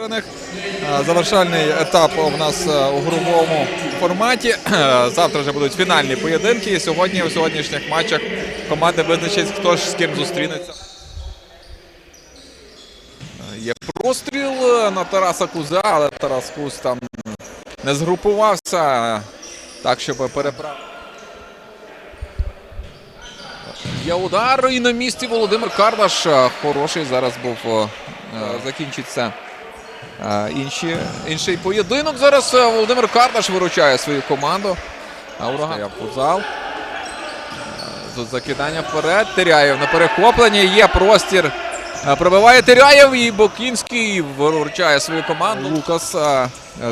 Е, Завершальний етап у нас е, у груповому форматі. Е, Завтра вже будуть фінальні поєдинки. І сьогодні у сьогоднішніх матчах команди визначать, хто ж з ким зустрінеться. Є простріл на Тараса Куза, але Тарас Куз там не згрупувався так, щоб переправити. Є удар і на місці Володимир Кардаш. Хороший зараз був. Закінчиться інші, інший поєдинок. Зараз е, Володимир Кардаш виручає свою команду. А ураган я футзал. Тут закидання вперед. Теряєв на перехопленні. Є простір. Пробиває Теряєв і Бокінський виручає свою команду. Лукас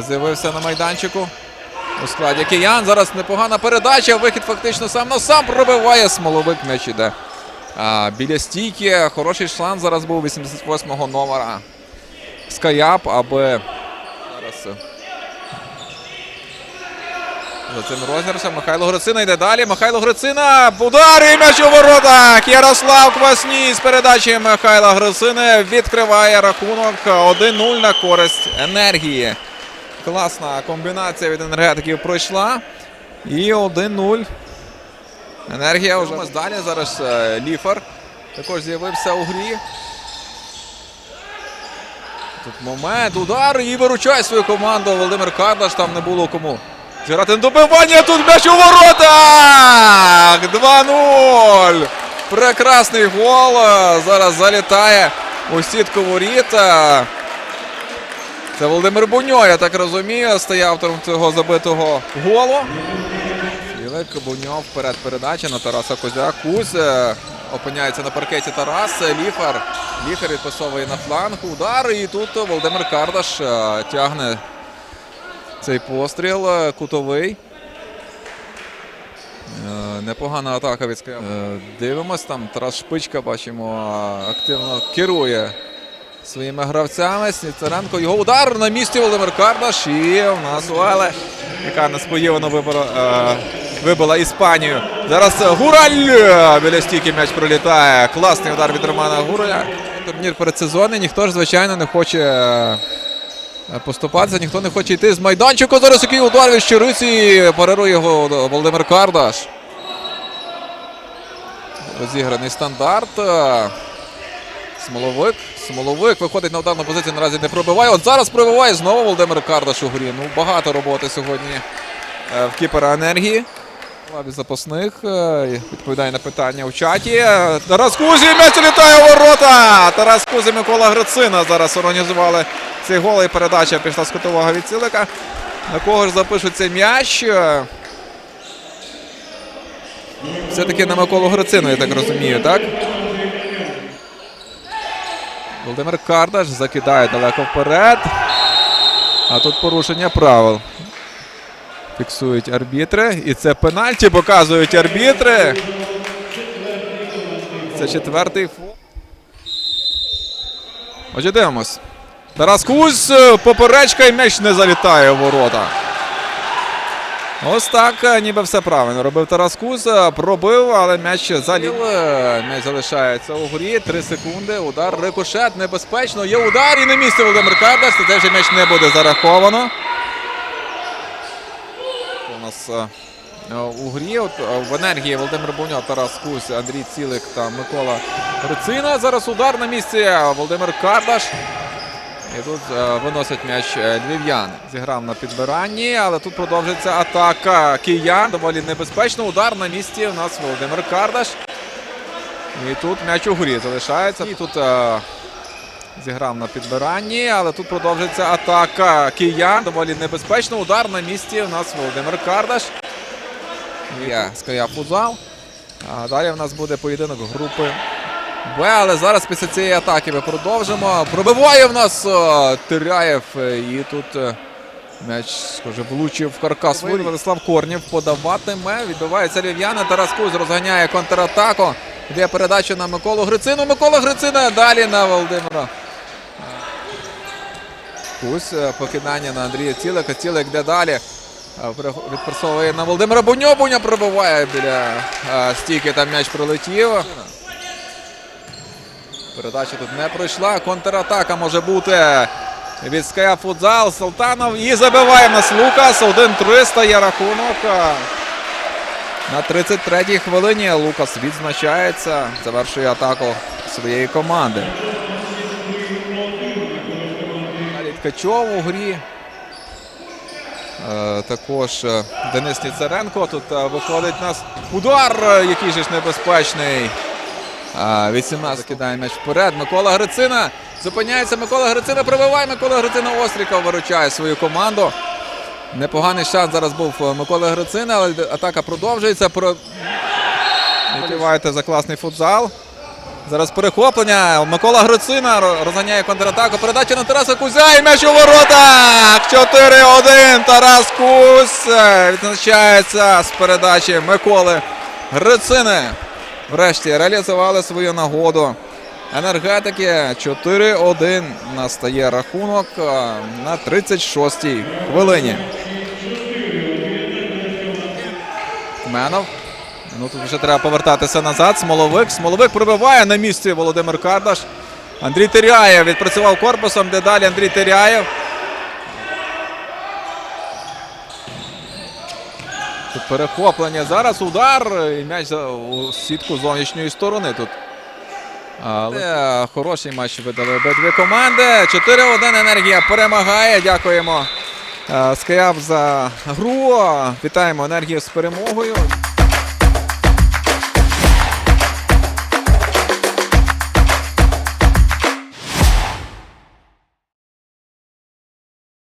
з'явився на майданчику. У складі киян. Зараз непогана передача. Вихід фактично сам на сам пробиває. Смоловик м'яч іде. Біля стійки. Хороший шанс зараз був 88-го номера. Скаяп, аби зараз. е, За цим розіграшем Михайло Грицина йде далі. Михайло Грицина. Удар і м'яч у воротах. Ярослав Квасній з передачі Михайла Грицини відкриває рахунок 1-0 на користь енергії. Класна комбінація від енергетиків пройшла. І 1-0. Енергія вже далі. Зараз е, Ліфер також з'явився у грі. Тут момент, удар і виручає свою команду. Володимир Кардаш там не було кому. Зіграти добивання. Тут м'яч у воротах! 2-0. Прекрасний гол. Зараз залітає у сітку воріт. Е, Це Володимир Буньо, я так розумію, стає автором цього забитого голу. Філик Буньо вперед передача на Тараса е, опиняється на паркеті Тарас. Е, Ліфар. Відпасовує на фланг. Удар. І тут Володимир Кардаш е, тягне цей постріл е, кутовий. Е, Непогана атака від. Е, Дивимось там. Тарас Шпичка, бачимо, активно керує своїми гравцями. Сніцаренко. Його удар на місці Володимир Кардаш. І в нас Уеле, яка несподівано вибила, е, вибила Іспанію. Зараз Гураль е, біля стійки м'яч пролітає. Класний удар від Романа Гураля. Турнір передсезонний. Ніхто ж, звичайно, не хоче е, поступатися, ніхто не хоче йти з майданчику. Зараз який удар від Щириці. Парирує його Володимир Кардаш. Розіграний стандарт. Е, Смоловик. Смоловик виходить на ударну позицію, наразі не пробиває. От зараз пробиває знову Володимир Кардаш у грі. Ну, багато роботи сьогодні е, в кіпера енергії. Лаві запасних. е, Відповідає на питання у чаті. Е, Тарас Кузі, м'яч літає у ворота. Тарас Кузі, Микола Грицина зараз організували цей гол і передача пішла з кутового від Цілика. На кого ж запишуть цей м'яч? Все-таки на Миколу Грицину, я так розумію, так? Володимир Кардаш закидає далеко вперед. А тут порушення правил. Фіксують арбітри. І це пенальті показують арбітри. Це четвертий фол. Отже, дивимось. Тарас Кузь, е, поперечка і м'яч не залітає в ворота. Ось так, е, ніби все правильно. Робив Тарас Куз, е, пробив, але м'яч залів. М'яч залишається у грі. Три секунди. Удар, рикошет, небезпечно. Є удар і на місці Володимир Кардаш. Це вже м'яч не буде зараховано. Нас е, е, у грі от, е, в енергії Володимир Буньо, Тарас Кусь, Андрій Цілик та Микола Грицина. Зараз удар на місці Володимир Кардаш. І тут виносить м'яч львів'яни. Зіграв на підбиранні, але тут продовжиться атака киян. Доволі небезпечно. Удар на місці. У нас Володимир Кардаш. І тут м'яч у грі залишається. І тут зіграв на підбиранні, але тут продовжиться атака киян. Доволі небезпечно. Удар на місці. У нас Володимир Кардаш. Є Ская Фузал. А далі в нас буде поєдинок групи Б, але зараз після цієї атаки ми продовжимо. Пробиває в нас Тиряєв. І тут е, м'яч, схоже, влучив в каркас. Владислав Корнів подаватиме. Відбивається Лів'яна. Тарас Куз розганяє контратаку. Йде передача на Миколу Грицину. Микола Грицина далі на Володимира. Кусь е, покидання на Андрія Цілика. Цілик йде далі. Е, Відпрацьовує на Володимира Буньо. Буня пробиває біля е, стійки. Там м'яч пролетів. Передача тут не пройшла. Контратака може бути від Ская Футзал. Салтанов і забиває нас Лукас. 1-3 стає рахунок. На 33-й хвилині Лукас відзначається. Завершує атаку своєї команди. Далі Ткачов у грі. Е, Також е, Денис Ніцаренко. Тут е, виходить нас удар, який же ж небезпечний. А, Від 17 кидає м'яч вперед. Микола Грицина. Зупиняється Микола Грицина. Пробиває Микола Грицина. Остріков виручає свою команду. Непоганий шанс зараз був Миколи Грицина, але атака продовжується. Про... Відкриваєте за класний футзал. Зараз перехоплення. Микола Грицина розганяє контратаку. Передача на Тараса Кузя і м'яч у воротах. 4-1. Тарас Кузь е, відзначається з передачі Миколи Грицини. Врешті реалізували свою нагоду. Енергетики 4-1 настає рахунок е, на 36-й хвилині. Менов. Ну тут вже треба повертатися назад. Смоловик. Смоловик пробиває на місці Володимир Кардаш. Андрій Теряєв відпрацював корпусом. Де далі Андрій Теряєв. Тут перехоплення. Зараз удар. І м'яч у сітку зовнішньої сторони тут. Але хороший матч видали обидві команди. 4-1 енергія перемагає. Дякуємо е, Скаяв за гру. Вітаємо енергію з перемогою.